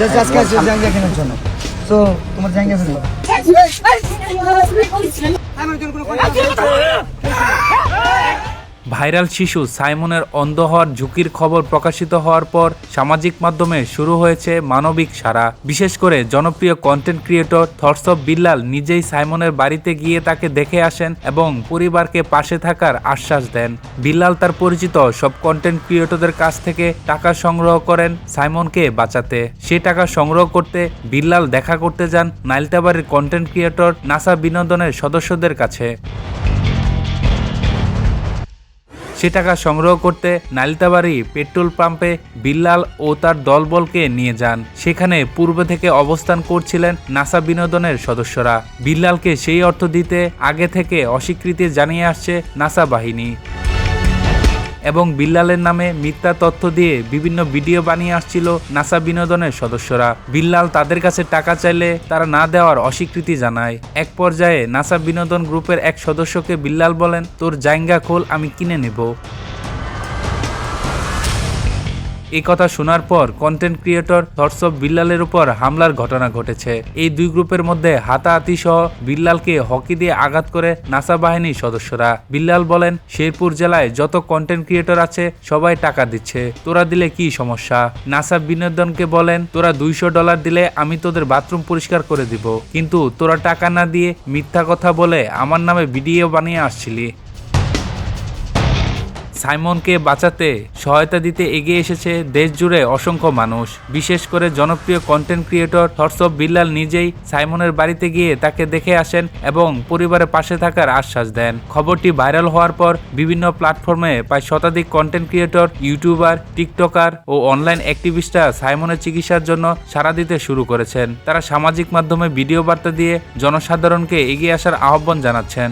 Just আজকে জাঙ্গিয়া কেনার জন্য সো তোমার জাঙ্গিয়া ভাইরাল শিশু সাইমনের অন্ধ হওয়ার ঝুঁকির খবর প্রকাশিত হওয়ার পর সামাজিক মাধ্যমে শুরু হয়েছে মানবিক সারা বিশেষ করে জনপ্রিয় কন্টেন্ট ক্রিয়েটর অফ বিল্লাল নিজেই সাইমনের বাড়িতে গিয়ে তাকে দেখে আসেন এবং পরিবারকে পাশে থাকার আশ্বাস দেন। বিল্লাল তার পরিচিত সব কন্টেন্ট ক্রিয়েটরদের কাছ থেকে টাকা সংগ্রহ করেন সাইমনকে বাঁচাতে। সে টাকা সংগ্রহ করতে বিল্লাল দেখা করতে যান নাইলতাবাড়ির কন্টেন্ট ক্রিয়েটর নাসা বিনোদনের সদস্যদের কাছে। সে টাকা সংগ্রহ করতে নালিতাবাড়ি পেট্রোল পাম্পে বিল্লাল ও তার দলবলকে নিয়ে যান। সেখানে পূর্ব থেকে অবস্থান করছিলেন নাসা বিনোদনের সদস্যরা। বিল্লালকে সেই অর্থ দিতে আগে থেকে অস্বীকৃতি জানিয়ে আসছে নাসা বাহিনী। এবং বিল্লালের নামে মিথ্যা তথ্য দিয়ে বিভিন্ন ভিডিও বানিয়ে আসছিল নাসা বিনোদনের সদস্যরা। বিল্লাল তাদের কাছে টাকা চাইলে তারা না দেওয়ার অস্বীকৃতি জানায়। এক পর্যায়ে নাসা বিনোদন গ্রুপের এক সদস্যকে বিল্লাল বলেন, তোর জাইঙ্গা খোল, আমি কিনে নেব। এই কথা শোনার পর কন্টেন্ট ক্রিয়েটর থটস বিল্লালের উপর হামলার ঘটনা ঘটেছে। এই দুই গ্রুপের মধ্যে হাতাহাতি সহ বিল্লালকে হকি দিয়ে আঘাত করে নাসা বাহিনীর সদস্যরা। বিল্লাল বলেন, শেরপুর জেলায় যত কন্টেন্ট ক্রিয়েটর আছে, সবাই টাকা দিচ্ছে। তোরা দিলে কি সমস্যা? নাসা বিনোদনকে বলেন, তোরা দুইশো ডলার দিলে আমি তোদের বাথরুম পরিষ্কার করে দিব। কিন্তু তোরা টাকা না দিয়ে মিথ্যা কথা বলে আমার নামে ভিডিও বানিয়ে আসছিলি। সাইমনকে বাঁচাতে সহায়তা দিতে এগিয়ে এসেছে দেশ জুড়ে অসংখ্য মানুষ। বিশেষ করে জনপ্রিয় কন্টেন্ট ক্রিয়েটর অফ বিল্লাল নিজেই সাইমনের বাড়িতে গিয়ে তাকে দেখে আসেন এবং পরিবারের পাশে থাকার আশ্বাস দেন। খবরটি ভাইরাল হওয়ার পর বিভিন্ন প্ল্যাটফর্মে প্রায় শতাধিক কন্টেন্ট ক্রিয়েটর ইউটিউবার টিকটকার ও অনলাইন অ্যাক্টিভিস্টরা সাইমনের চিকিৎসার জন্য সাড়া দিতে শুরু করেছেন। তারা সামাজিক মাধ্যমে ভিডিও বার্তা দিয়ে জনসাধারণকে এগিয়ে আসার আহ্বান জানাচ্ছেন।